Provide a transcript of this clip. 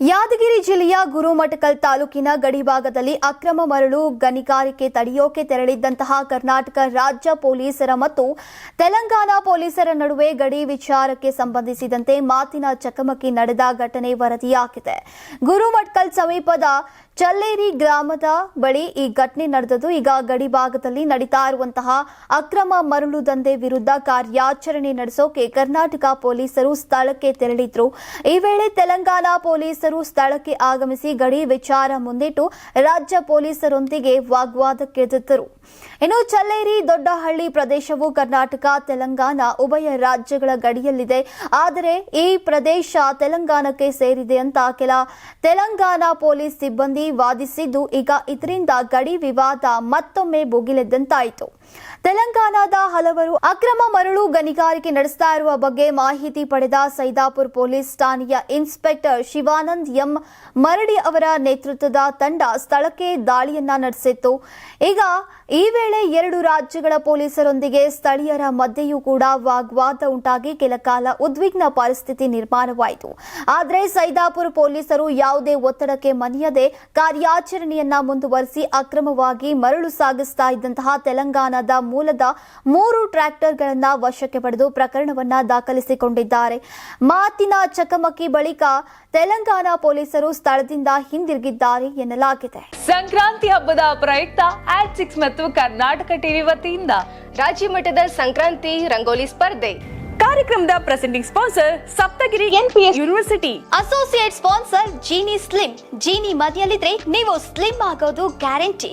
ಯಾದಗಿರಿ ಜಿಲ್ಲೆಯ ಗುರುಮಠಕಲ್ ತಾಲೂಕಿನ ಗಡಿಭಾಗದಲ್ಲಿ ಅಕ್ರಮ ಮರಳು, ಗಣಿಗಾರಿಕೆ ತಡೆಯೋಕೆ ತೆರಳಿದ್ದಂತಹ ಕರ್ನಾಟಕ ರಾಜ್ಯ ಪೊಲೀಸರ ಮತ್ತು ತೆಲಂಗಾಣ ಪೊಲೀಸರ ನಡುವೆ ಗಡಿ ವಿಚಾರಕ್ಕೆ ಸಂಬಂಧಿಸಿದಂತೆ ಮಾತಿನ ಚಕಮಕಿ ನಡೆದ ಘಟನೆ ವರದಿಯಾಗಿದೆ. ಗುರುಮಠಕಲ್ ಸಮೀಪದ ಚಲ್ಲೇರಿ ಗ್ರಾಮದ ಬಳಿ ಈ ಘಟನೆ ನಡೆದದ್ದು. ಈಗ ಗಡಿ ಭಾಗದಲ್ಲಿ ನಡೀತಾ ಇರುವಂತಹ ಅಕ್ರಮ ಮರಳು ದಂಧೆ ವಿರುದ್ಧ ಕಾರ್ಯಾಚರಣೆ ನಡೆಸೋಕೆ ಕರ್ನಾಟಕ ಪೊಲೀಸರು ಸ್ಥಳಕ್ಕೆ ತೆರಳಿದ್ರು. ಈ ವೇಳೆ ತೆಲಂಗಾಣ ಪೊಲೀಸರು ಸ್ಥಳಕ್ಕೆ ಆಗಮಿಸಿ ಗಡಿ ವಿಚಾರ ಮುಂದಿಟ್ಟು ರಾಜ್ಯ ಪೊಲೀಸರೊಂದಿಗೆ ವಾಗ್ವಾದಕ್ಕಿಳಿದಿದ್ದರು ಇನ್ನು ಚಲ್ಲೇರಿ ದೊಡ್ಡಹಳ್ಳಿ ಪ್ರದೇಶವು ಕರ್ನಾಟಕ, ತೆಲಂಗಾಣ ಉಭಯ ರಾಜ್ಯಗಳ ಗಡಿಯಲ್ಲಿದೆ. ಆದರೆ ಈ ಪ್ರದೇಶ ತೆಲಂಗಾಣಕ್ಕೆ ಸೇರಿದೆ ಅಂತ ಕೆಲ ತೆಲಂಗಾಣ ಪೊಲೀಸ್ ಸಿಬ್ಬಂದಿ ವಾದಿಸಿದ್ದು ಈಗ ಇದರಿಂದ ಗಡಿ ವಿವಾದ ಮತ್ತೊಮ್ಮೆ ಭುಗಿಲೆದ್ದಂತಾಯಿತು. ತೆಲಂಗಾಣದ ಹಲವರು ಅಕ್ರಮ ಮರಳು ಗಣಿಗಾರಿಕೆ ನಡೆಸ್ತಾ ಇರುವ ಬಗ್ಗೆ ಮಾಹಿತಿ ಪಡೆದ ಸೈದಾಪುರ್ ಪೊಲೀಸ್ ಠಾಣೆಯ ಇನ್ಸ್ಪೆಕ್ಟರ್ ಶಿವಾನಂದ್ ಎಂ ಮರಡಿ ಅವರ ನೇತೃತ್ವದ ತಂಡ ಸ್ಥಳಕ್ಕೆ ದಾಳಿಯನ್ನ ನಡೆಸಿತ್ತು. ಈಗ ಈ ವೇಳೆ ಎರಡು ರಾಜ್ಯಗಳ ಪೊಲೀಸರೊಂದಿಗೆ ಸ್ಥಳೀಯರ ಮಧ್ಯೆಯೂ ಕೂಡ ವಾಗ್ವಾದ ಉಂಟಾಗಿ ಕೆಲ ಕಾಲ ಉದ್ವಿಗ್ನ ಪರಿಸ್ಥಿತಿ ನಿರ್ಮಾಣವಾಯಿತು. ಆದರೆ ಸೈದಾಪುರ್ ಪೊಲೀಸರು ಯಾವುದೇ ಒತ್ತಡಕ್ಕೆ ಮನೆಯದೆ ಕಾರ್ಯಾಚರಣೆಯನ್ನ ಮುಂದುವರಿಸಿ ಅಕ್ರಮವಾಗಿ ಮರಳು ಸಾಗಿಸ್ತಾ ಇದ್ದಂತಹ ತೆಲಂಗಾಣದ ಮೂಲದ ಮೂರು ಟ್ರ್ಯಾಕ್ಟರ್ಗಳನ್ನ ವಶಕ್ಕೆ ಪಡೆದು ಪ್ರಕರಣವನ್ನ ದಾಖಲಿಸಿಕೊಂಡಿದ್ದಾರೆ. ಮಾತಿನ ಚಕಮಕಿ ಬಳಿಕ ತೆಲಂಗಾಣ ಪೊಲೀಸರು ಸ್ಥಳದಿಂದ ಹಿಂದಿರುಗಿದ್ದಾರೆ ಎನ್ನಲಾಗಿದೆ. ಸಂಕ್ರಾಂತಿ ಹಬ್ಬದ ಪ್ರಯುಕ್ತ ಆಟ್ ಸಿಕ್ಸ್ ಮತ್ತು ಕರ್ನಾಟಕ ಟಿವಿ ವತಿಯಿಂದ ರಾಜ್ಯ ಮಟ್ಟದ ಸಂಕ್ರಾಂತಿ ರಂಗೋಲಿ ಸ್ಪರ್ಧೆ. ಕಾರ್ಯಕ್ರಮದ presenting sponsor Saptagiri NPS university associate sponsor Jeeni slim. Jeeni ಮನೆಯಲ್ಲಿದ್ರೆ ನೀವು ಸ್ಲಿಮ್ ಆಗೋದು guarantee.